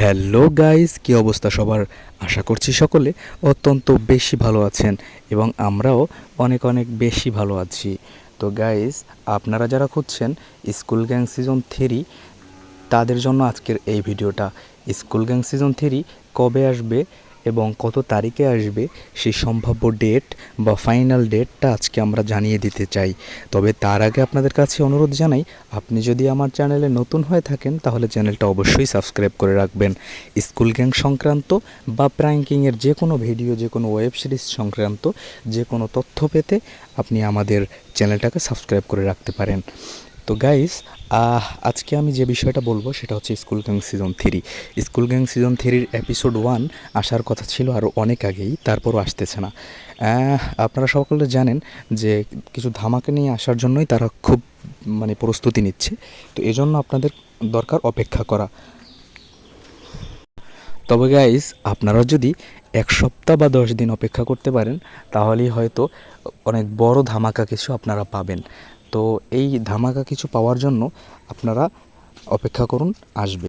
Hello guys, কি অবস্থা সবার? আশা করছি সকলে অত্যন্ত বেশি ভালো আছেন এবং আমরাও অনেক অনেক বেশি ভালো আছি। তো গাইস, আপনারা যারা খুঁজছেন স্কুল গ্যাং সিজন থ্রি, তাদের জন্য আজকের এই ভিডিওটা। স্কুল গ্যাং সিজন থ্রি কবে আসবে? এবং কত তারিখে আসবে সেই সম্ভাব্য ডেট বা ফাইনাল ডেটটা আজকে আমরা জানিয়ে দিতে চাই। তবে তার আগে আপনাদের কাছে অনুরোধ জানাই, আপনি যদি আমার চ্যানেলে নতুন হয়ে থাকেন, তাহলে চ্যানেলটা অবশ্যই সাবস্ক্রাইব করে রাখবেন। স্কুল গ্যাং সংক্রান্ত বা প্র্যাঙ্কিংয়ের যে কোনো ভিডিও যে কোনো ওয়েব সিরিজ সংক্রান্ত যে কোনো তথ্য পেতে আপনি আমাদের চ্যানেলটাকে সাবস্ক্রাইব করে রাখতে পারেন। তো গাইস আজকে আমি যে বিষয়টা বলব সেটা হচ্ছে school gang season three school gang season থ্রির এপিসোড ওয়ান আসার কথা ছিল আরও অনেক আগেই, তারপরও আসতেছে না। আপনারা সকলে জানেন যে কিছু ধামাকে নিয়ে আসার জন্যই তারা খুব মানে প্রস্তুতি নিচ্ছে, তো এজন্য আপনাদের দরকার অপেক্ষা করা। তবে গাইস আপনারা যদি এক সপ্তাহ বা দশ দিন অপেক্ষা করতে পারেন, তাহলেই হয়তো অনেক বড় ধামাকা কিছু আপনারা পাবেন। তো এই ধামাকা কিছু পাওয়ার জন্য আপনারা অপেক্ষা করুন আসবে।